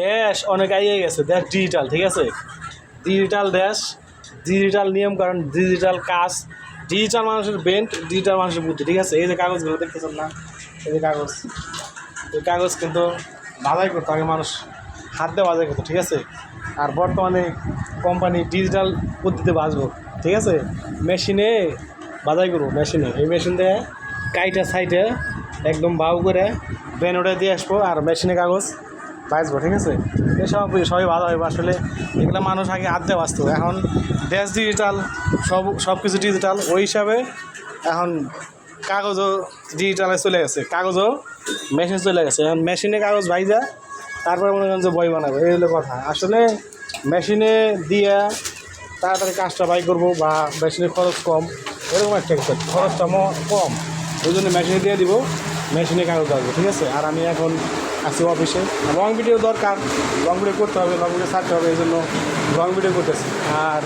দেশ অনেক এগিয়ে গেছে, দেশ ডিজিটাল ঠিক আছে? ডিজিটাল দেশ ডিজিটাল নিয়ম কারণ ডিজিটাল কাজ ডিজিটাল মানুষের বেন্ট ডিজিটাল মানুষের বুদ্ধি, ঠিক আছে? এই যে কাগজগুলো দেখতেছেন না? এই যে কাগজ। এই কাগজ কিন্তু বাজাই করতো আগে মানুষ, হাত দিয়ে বাজাই করতো, ঠিক আছে? আর বর্তমানে কোম্পানি ডিজিটাল পদ্ধতিতে বাঁচবো, ঠিক আছে? মেশিনে বাজাই করব মেশিনে এই মেশিন দিয়ে কাইটা সাইডে একদম বাউ করে বেন ওটা দিয়ে আসব, আর মেশিনে কাগজ বাঁচবো ঠিক আছে? এসব সবই ভালো হবে আসলে এগুলো মানুষ আগে আড্ডে বাঁচত। এখন দেশ ডিজিটাল সব সব কিছু ডিজিটাল ওই হিসাবে এখন কাগজও ডিজিটালে চলে গেছে, কাগজও মেশিন চলে গেছে। এখন মেশিনে কাগজ ভাইজা, তারপরে মনে করেন যে বই বানাবো, এই হলো কথা। আসলে মেশিনে দিয়ে তাড়াতাড়ি কাজটা বাই করব বা মেশিনের খরচ কম, এরকম একটা কিছু খরচটা কম। ওই জন্য মেশিনে দিয়ে দিব মেশিনে কাগজ আসবে, ঠিক আছে? আর আমি এখন আছি অফিসে। লং ভিডিও দরকার। লং ভিডিও করতে হবে লং ভিডিও ছাড়তে হবে এই জন্য লং ভিডিও করতেছি। আর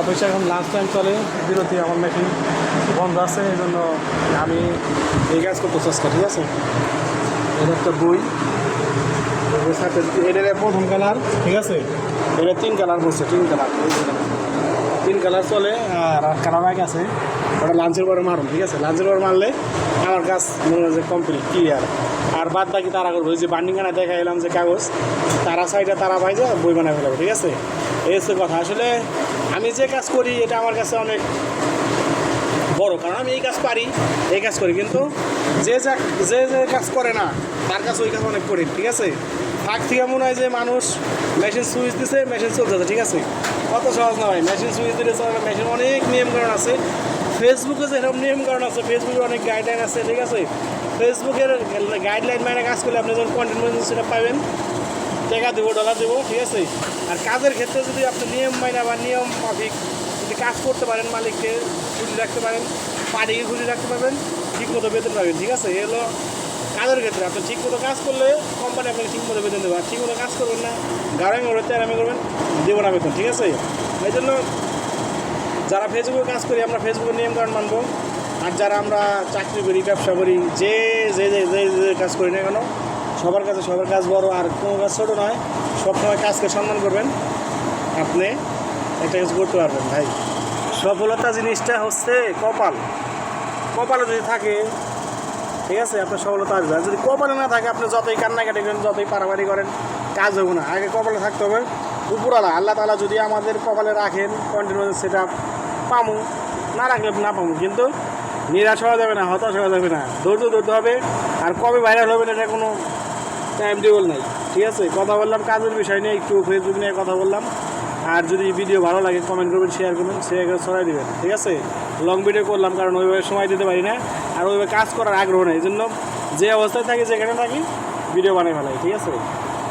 অফিসে এখন লাঞ্চ টাইম চলে, বিরতি আমার মেশিন বন্ধ আছে এই জন্য আমি এই কাজ করতে চেষ্টা ঠিক আছে? এটা একটা বই। এটার প্রথম কালার ঠিক আছে? এটা তিন কালার বলছে, তিন কালার তিন কালার চলে আর কালার আগে আছে। ওটা লাঞ্চের পরে মারুন ঠিক আছে? লাঞ্চের পরে মারলে আমার কাজ মনে হয় যে কমপ্লিট ক্লিয়ার আর বাদ বাকি তারা করব, ওই যে বান্ডিং কানা দেখা এলাম যে কাগজ, তারা সাইডে তারা পাইছে বই বানায় ফেলাবো, ঠিক আছে? এই হচ্ছে কথা। আসলে আমি যে কাজ করি, এটা আমার কাছে অনেক বড়, কারণ আমি এই কাজ পারি, এই কাজ করি। কিন্তু যে যা- যে যে কাজ করে না, তার কাছে ওই কাজ অনেক করি ঠিক আছে? ফাঁক থেকে মনে হয় যে মানুষ মেশিন সুইচ দিছে মেশিন চলতেছে, ঠিক আছে? কত সহজ না ভাই। মেশিন সুইচ দিলে চলে মেশিন অনেক নিয়মকানুন আছে। ফেসবুকে যেরকম নিয়মকানুন আছে ফেসবুকে অনেক গাইডলাইন আছে, ঠিক আছে? ফেসবুকের গাইডলাইন মানে কাজ করলে আপনি যখন কন্টেন্ট সেটা পাবেন, টাকা দেবো ডলার দেবো, ঠিক আছে? আর কাজের ক্ষেত্রে যদি আপনি নিয়ম মাইনা বা নিয়ম মাফিক যদি কাজ করতে পারেন, মালিককে খুশি রাখতে পারেন, পার্টিকে খুশি রাখতে পারবেন ঠিক মতো বেতন পাবেন, ঠিক আছে? এ হলো কাজের ক্ষেত্রে আপনি ঠিক মতো কাজ করলে কোম্পানি আপনাকে ঠিক মতো বেতন দেবে। আর ঠিক মতো কাজ করবেন না গাড়ামি করবেন তেরামি করবেন দেবো না বেতন, ঠিক আছে? এই জন্য যারা ফেসবুকে কাজ করি, আমরা ফেসবুকের নিয়মকানুন মানবো। আর যারা আমরা চাকরি করি, ব্যবসা করি, যে যে যে যে যে কাজ করি না কেন, সবার কাছে সবার কাজ বড়, আর কোনো কাজ ছোটো নয়, সবসময় কাজকে সম্মান করবেন। আপনি একটা কিছু করতে পারবেন, ভাই। সফলতা জিনিসটা হচ্ছে কপাল। কপালে যদি থাকে ঠিক আছে, আপনার সফলতা আসবে। আর যদি কপালে না থাকে, আপনি যতই কান্নাকাটি করেন, যতই পারাবাড়ি করেন, কাজ হবে না। আগে কপালে থাকতে হবে উপরওয়ালা আল্লাহ তালা যদি আমাদের কপালে রাখেন কন্টিনিউ সেটা পামু। না রাখলে না পামু, কিন্তু নিরাশ হওয়া যাবে না, হতাশ হওয়া যাবে না। ধৈর্য ধরতে হবে। আর কবে ভাইরাল হবে এটা কোনো টাইম টেবল নাই। ঠিক আছে? কথা বললাম, কাজের বিষয় নিয়ে একটু ফেসবুক নিয়ে কথা বললাম। আর যদি ভিডিও ভালো লাগে কমেন্ট করবেন শেয়ার করবেন শেয়ার করে ছড়াই দেবেন। ঠিক আছে? লং ভিডিও করলাম, কারণ ওইভাবে সময় দিতে পারি না। আর ওইভাবে কাজ করার আগ্রহ নেই। এই জন্য যে অবস্থায় থাকি, যেখানে থাকি ভিডিও বানাই ফেলাই, ঠিক আছে?